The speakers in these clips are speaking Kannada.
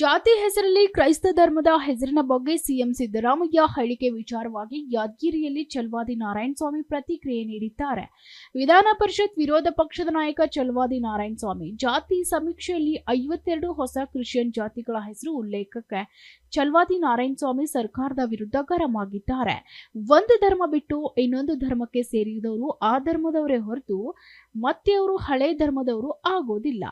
ಜಾತಿ ಹೆಸರಲ್ಲಿ ಕ್ರೈಸ್ತ ಧರ್ಮದ ಹೆಸರಿನ ಬಗ್ಗೆ ಸಿಎಂ ಸಿದ್ದರಾಮಯ್ಯ ಹೇಳಿಕೆ ವಿಚಾರವಾಗಿ ಯಾದಗಿರಿಯಲ್ಲಿ ನಾರಾಯಣ ನಾರಾಯಣಸ್ವಾಮಿ ಪ್ರತಿಕ್ರಿಯೆ ನೀಡಿದ್ದಾರೆ. ವಿಧಾನ ಪರಿಷತ್ ವಿರೋಧ ಪಕ್ಷದ ನಾಯಕ ಚಲವಾದಿ ನಾರಾಯಣಸ್ವಾಮಿ ಜಾತಿ ಸಮೀಕ್ಷೆಯಲ್ಲಿ ಐವತ್ತೆರಡು ಹೊಸ ಕ್ರಿಶ್ಚಿಯನ್ ಜಾತಿಗಳ ಹೆಸರು ಉಲ್ಲೇಖಕ್ಕೆ ಚಲವಾದಿ ನಾರಾಯಣಸ್ವಾಮಿ ಸರ್ಕಾರದ ವಿರುದ್ಧ ಗರಂ ಒಂದು ಧರ್ಮ ಬಿಟ್ಟು ಇನ್ನೊಂದು ಧರ್ಮಕ್ಕೆ ಸೇರಿದವರು ಆ ಧರ್ಮದವರೇ ಹೊರತು ಮತ್ತೆ ಅವರು ಹಳೆ ಧರ್ಮದವರು ಆಗೋದಿಲ್ಲ.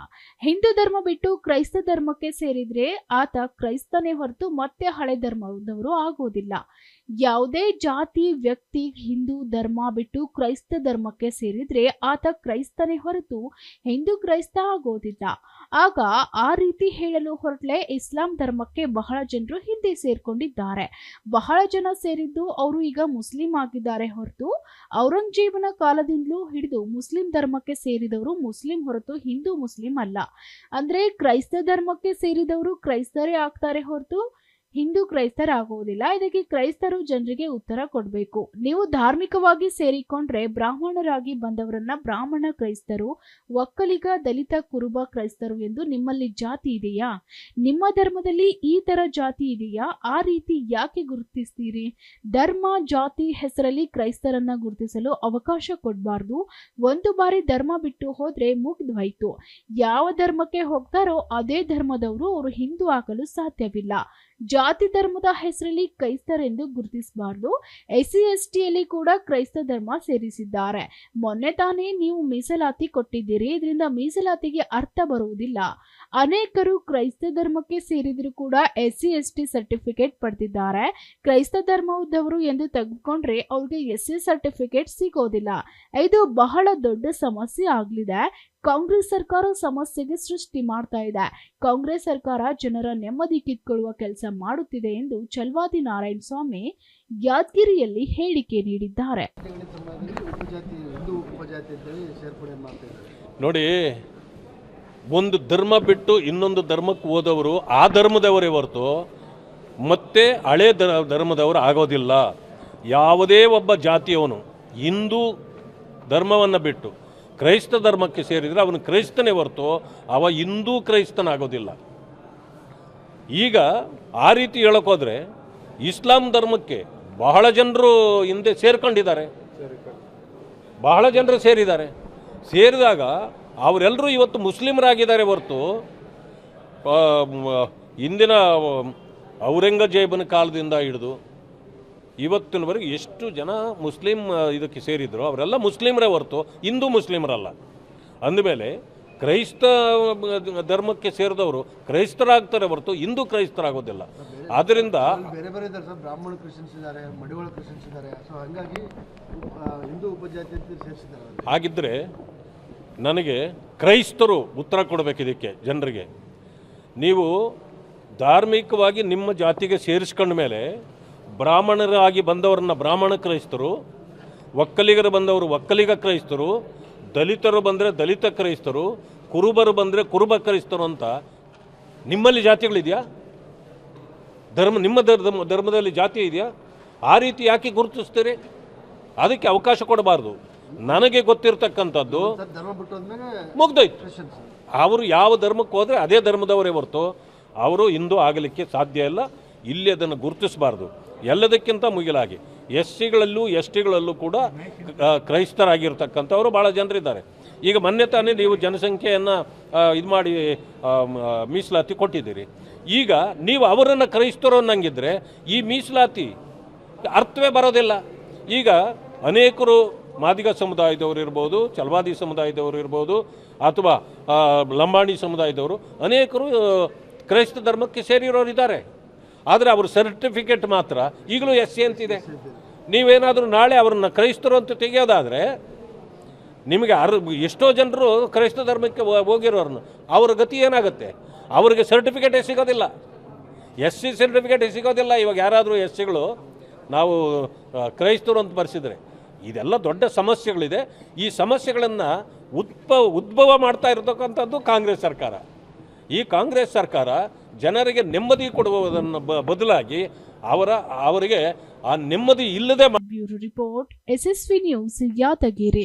ಹಿಂದೂ ಧರ್ಮ ಬಿಟ್ಟು ಕ್ರೈಸ್ತ ಧರ್ಮಕ್ಕೆ ಸೇರಿದ್ರೆ ಆತ ಕ್ರೈಸ್ತನೇ ಹೊರತು ಮತ್ತೆ ಹಳೆ ಧರ್ಮದವರು ಆಗೋದಿಲ್ಲ ಯಾವುದೇ ಜಾತಿ, ವ್ಯಕ್ತಿ, ಹಿಂದೂ ಧರ್ಮ ಬಿಟ್ಟು ಕ್ರೈಸ್ತ ಧರ್ಮಕ್ಕೆ ಸೇರಿದ್ರೆ ಆತ ಕ್ರೈಸ್ತನೇ ಹೊರತು ಹಿಂದೂ ಕ್ರೈಸ್ತ ಆಗೋದಿಲ್ಲ. ಆಗ ಆ ರೀತಿ ಹೇಳಲು ಹೊರಟ್ಲೆ ಇಸ್ಲಾಂ ಧರ್ಮಕ್ಕೆ ಬಹಳ ಜನರು ಹಿಂದೆ ಸೇರ್ಕೊಂಡಿದ್ದಾರೆ. ಬಹಳ ಜನ ಸೇರಿದ್ದು ಅವರು ಈಗ ಮುಸ್ಲಿಂ ಆಗಿದ್ದಾರೆ ಹೊರತು ಔರಂಗಜೇಬನ ಕಾಲದಿಂದಲೂ ಹಿಡಿದು ಮುಸ್ಲಿಂ ಧರ್ಮಕ್ಕೆ ಸೇರಿದವರು ಮುಸ್ಲಿಂ ಹೊರತು ಹಿಂದೂ ಮುಸ್ಲಿಂ ಅಲ್ಲ. ಅಂದ್ರೆ ಕ್ರೈಸ್ತ ಧರ್ಮಕ್ಕೆ ಸೇರಿದವರು ಕ್ರೈಸ್ತರೇ ಆಗ್ತಾರೆ ಹೊರತು ಹಿಂದೂ ಕ್ರೈಸ್ತರಾಗುವುದಿಲ್ಲ. ಇದಕ್ಕೆ ಕ್ರೈಸ್ತರು ಜನರಿಗೆ ಉತ್ತರ ಕೊಡಬೇಕು. ನೀವು ಧಾರ್ಮಿಕವಾಗಿ ಸೇರಿಕೊಂಡ್ರೆ ಬ್ರಾಹ್ಮಣರಾಗಿ ಬಂದವರನ್ನ ಬ್ರಾಹ್ಮಣ ಕ್ರೈಸ್ತರು, ಒಕ್ಕಲಿಗ, ದಲಿತ, ಕುರುಬ ಕ್ರೈಸ್ತರು ಎಂದು ನಿಮ್ಮಲ್ಲಿ ಜಾತಿ ಇದೆಯಾ? ನಿಮ್ಮ ಧರ್ಮದಲ್ಲಿ ಈ ತರ ಜಾತಿ ಇದೆಯಾ? ಆ ರೀತಿ ಯಾಕೆ ಗುರುತಿಸ್ತೀರಿ? ಧರ್ಮ, ಜಾತಿ ಹೆಸರಲ್ಲಿ ಕ್ರೈಸ್ತರನ್ನ ಗುರುತಿಸಲು ಅವಕಾಶ ಕೊಡಬಾರ್ದು. ಒಂದು ಬಾರಿ ಧರ್ಮ ಬಿಟ್ಟು ಹೋದ್ರೆ ಮುಗ್ಧವಾಯ್ತು ಯಾವ ಧರ್ಮಕ್ಕೆ ಹೋಗ್ತಾರೋ ಅದೇ ಧರ್ಮದವರು ಅವರು ಹಿಂದೂ ಆಗಲು ಸಾಧ್ಯವಿಲ್ಲ. ಜಾತಿ ಧರ್ಮದ ಹೆಸರಲ್ಲಿ ಕ್ರೈಸ್ತರೆಂದು ಗುರುತಿಸಬಾರ್ದು. ಎಸ್ ಸಿ ಎಸ್ ಟಿಯಲ್ಲಿ ಕೂಡ ಕ್ರೈಸ್ತ ಧರ್ಮ ಸೇರಿಸಿದ್ದಾರೆ. ಮೊನ್ನೆ ತಾನೇ ನೀವು ಮೀಸಲಾತಿ ಕೊಟ್ಟಿದ್ದೀರಿ. ಇದರಿಂದ ಮೀಸಲಾತಿಗೆ ಅರ್ಥ ಬರುವುದಿಲ್ಲ. ಅನೇಕರು ಕ್ರೈಸ್ತ ಧರ್ಮಕ್ಕೆ ಸೇರಿದ್ರು ಕೂಡ S C S T certificate ಪಡೆದಿದ್ದಾರೆ. ಕ್ರೈಸ್ತ ಧರ್ಮದವರು ಎಂದು ತೆಗೆದುಕೊಂಡ್ರೆ ಅವ್ರಿಗೆ ಎಸ್ ಸಿ ಸರ್ಟಿಫಿಕೇಟ್ ಸಿಗೋದಿಲ್ಲ. ಇದು ಬಹಳ ದೊಡ್ಡ ಸಮಸ್ಯೆ ಆಗಲಿದೆ. ಕಾಂಗ್ರೆಸ್ ಸರ್ಕಾರ ಸಮಸ್ಯೆಗೆ ಸೃಷ್ಟಿ ಮಾಡ್ತಾ ಇದೆ. ಕಾಂಗ್ರೆಸ್ ಸರ್ಕಾರ ಜನರ ನೆಮ್ಮದಿ ಕಿತ್ಕೊಳ್ಳುವ ಕೆಲಸ ಮಾಡುತ್ತಿದೆ ಎಂದು ಚಲ್ವಾದಿ ನಾರಾಯಣ ಸ್ವಾಮಿ ಯಾದಗಿರಿಯಲ್ಲಿ ಹೇಳಿಕೆ ನೀಡಿದ್ದಾರೆ. ನೋಡಿ, ಒಂದು ಧರ್ಮ ಬಿಟ್ಟು ಇನ್ನೊಂದು ಧರ್ಮಕ್ಕೆ ಹೋದವರು ಆ ಧರ್ಮದವರೇ ಹೊರತು ಮತ್ತೆ ಹಳೆ ಧರ ಧರ್ಮದವರು ಆಗೋದಿಲ್ಲ. ಯಾವುದೇ ಒಬ್ಬ ಜಾತಿಯವನು ಹಿಂದೂ ಧರ್ಮವನ್ನು ಬಿಟ್ಟು ಕ್ರೈಸ್ತ ಧರ್ಮಕ್ಕೆ ಸೇರಿದರೆ ಅವನು ಕ್ರೈಸ್ತನೇ ಹೊರತು ಅವ ಹಿಂದೂ ಕ್ರೈಸ್ತನಾಗೋದಿಲ್ಲ. ಈಗ ಆ ರೀತಿ ಹೇಳೋಕ್ಕೋದ್ರೆ ಇಸ್ಲಾಂ ಧರ್ಮಕ್ಕೆ ಬಹಳ ಜನರು ಹಿಂದೆ ಸೇರ್ಕೊಂಡಿದ್ದಾರೆ. ಬಹಳ ಜನರು ಸೇರಿದ್ದಾರೆ. ಸೇರಿದಾಗ ಅವರೆಲ್ಲರೂ ಇವತ್ತು ಮುಸ್ಲಿಮರಾಗಿದ್ದಾರೆ ಹೊರತು ಹಿಂದಿನ ಔರಂಗಜೇಬನ ಕಾಲದಿಂದ ಹಿಡಿದು ಇವತ್ತಿನವರೆಗೆ ಎಷ್ಟು ಜನ ಮುಸ್ಲಿಂ ಇದಕ್ಕೆ ಸೇರಿದ್ರು ಅವರೆಲ್ಲ ಮುಸ್ಲಿಮರೇ ಹೊರತು ಹಿಂದೂ ಮುಸ್ಲಿಮರಲ್ಲ. ಅಂದಮೇಲೆ ಕ್ರೈಸ್ತ ಧರ್ಮಕ್ಕೆ ಸೇರಿದವರು ಕ್ರೈಸ್ತರಾಗ್ತಾರೆ ಹೊರತು ಹಿಂದೂ ಕ್ರೈಸ್ತರಾಗೋದಿಲ್ಲ. ಆದ್ದರಿಂದ ಬೇರೆ ಬೇರೆ ಬ್ರಾಹ್ಮಣ ಕ್ರಿಶ್ಚಿಯನ್ಸ್ ಇದ್ದಾರೆ ಮಡಿವಾಳ ಕ್ರಿಶ್ಚಿಯನ್ಸ್ ಇದ್ದಾರೆ. ಸೊ ಹಂಗಾಗಿ ಹಿಂದೂ ಉಪಜಾತಿ ಹಾಗಿದ್ದರೆ ನನಗೆ ಕ್ರೈಸ್ತರು ಉತ್ತರ ಕೊಡಬೇಕು ಇದಕ್ಕೆ ಜನರಿಗೆ. ನೀವು ಧಾರ್ಮಿಕವಾಗಿ ನಿಮ್ಮ ಜಾತಿಗೆ ಸೇರಿಸ್ಕೊಂಡ ಮೇಲೆ ಬ್ರಾಹ್ಮಣರಾಗಿ ಬಂದವರನ್ನ ಬ್ರಾಹ್ಮಣ ಕ್ರೈಸ್ತರು, ಒಕ್ಕಲಿಗರು ಬಂದವರು ಒಕ್ಕಲಿಗ ಕ್ರೈಸ್ತರು, ದಲಿತರು ಬಂದರೆ ದಲಿತ ಕ್ರೈಸ್ತರು, ಕುರುಬರು ಬಂದರೆ ಕುರುಬ ಕ್ರೈಸ್ತರು ಅಂತ ನಿಮ್ಮಲ್ಲಿ ಜಾತಿಗಳಿದೆಯಾ? ಧರ್ಮ, ನಿಮ್ಮ ಧರ್ಮ, ಧರ್ಮದಲ್ಲಿ ಜಾತಿ ಇದೆಯಾ? ಆ ರೀತಿ ಯಾಕೆ ಗುರುತಿಸ್ತೀರಿ? ಅದಕ್ಕೆ ಅವಕಾಶ ಕೊಡಬಾರ್ದು. ನನಗೆ ಗೊತ್ತಿರ್ತಕ್ಕಂಥದ್ದು ಮುಗ್ದೋಯ್ತು. ಅವರು ಯಾವ ಧರ್ಮಕ್ಕೆ ಹೋದರೆ ಅದೇ ಧರ್ಮದವರೇ ಹೊರತು, ಅವರು ಹಿಂದೂ ಆಗಲಿಕ್ಕೆ ಸಾಧ್ಯ ಇಲ್ಲ. ಇಲ್ಲಿ ಅದನ್ನು ಗುರುತಿಸಬಾರ್ದು. ಎಲ್ಲದಕ್ಕಿಂತ ಮುಗಿಲಾಗಿ. ಎಸ್ ಸಿಗಳಲ್ಲೂ ಎಸ್ ಟಿಗಳಲ್ಲೂ ಕೂಡ ಕ್ರೈಸ್ತರಾಗಿರ್ತಕ್ಕಂಥವರು ಭಾಳ ಜನರಿದ್ದಾರೆ. ಈಗ ಮೊನ್ನೆ ತಾನೇ ನೀವು ಜನಸಂಖ್ಯೆಯನ್ನು ಇದು ಮಾಡಿ ಮೀಸಲಾತಿ ಕೊಟ್ಟಿದ್ದೀರಿ. ಈಗ ನೀವು ಅವರನ್ನು ಕ್ರೈಸ್ತರು ಅನ್ನಂಗಿದ್ರೆ ಈ ಮೀಸಲಾತಿ ಅರ್ಥವೇ ಬರೋದಿಲ್ಲ. ಈಗ ಅನೇಕರು ಮಾದಿಗ ಸಮುದಾಯದವರು ಇರ್ಬೋದು, ಚಲವಾದಿ ಸಮುದಾಯದವರು ಇರ್ಬೋದು, ಅಥವಾ ಲಂಬಾಣಿ ಸಮುದಾಯದವರು, ಅನೇಕರು ಕ್ರೈಸ್ತ ಧರ್ಮಕ್ಕೆ ಸೇರಿರೋರು ಇದ್ದಾರೆ ಆದರೆ ಅವ್ರ ಸರ್ಟಿಫಿಕೇಟ್ ಮಾತ್ರ. ಈಗಲೂ ಎಸ್ ಸಿ ಅಂತಿದೆ. ನೀವೇನಾದರೂ ನಾಳೆ ಅವ್ರನ್ನ ಕ್ರೈಸ್ತರು ಅಂತ ತೆಗೆಯೋದಾದರೆ, ನಿಮಗೆ ಅರ್, ಎಷ್ಟೋ ಜನರು ಕ್ರೈಸ್ತ ಧರ್ಮಕ್ಕೆ ಹೋಗಿರೋರನ್ನ ಅವರ ಗತಿ ಏನಾಗುತ್ತೆ? ಅವರಿಗೆ ಸರ್ಟಿಫಿಕೇಟೇ ಸಿಗೋದಿಲ್ಲ. ಎಸ್ ಸಿ ಸರ್ಟಿಫಿಕೇಟೇ ಸಿಗೋದಿಲ್ಲ. ಇವಾಗ ಯಾರಾದರೂ ಎಸ್ ಸಿಗಳು ನಾವು ಕ್ರೈಸ್ತರು ಅಂತ ಬರೆಸಿದರೆ, ಇದೆಲ್ಲ ದೊಡ್ಡ ಸಮಸ್ಯೆಗಳಿದೆ. ಈ ಸಮಸ್ಯೆಗಳನ್ನು ಉದ್ಭವ ಉದ್ಭವ ಮಾಡ್ತಾ ಇರತಕ್ಕಂಥದ್ದು ಕಾಂಗ್ರೆಸ್ ಸರ್ಕಾರ. ಈ ಕಾಂಗ್ರೆಸ್ ಸರ್ಕಾರ ಜನರಿಗೆ ನೆಮ್ಮದಿ ಕೊಡುವುದನ್ನು ಬದಲಾಗಿ ಅವರ ಅವರಿಗೆ ಆ ನೆಮ್ಮದಿ ಇಲ್ಲದೆ bureau report SSV news Yadgiri.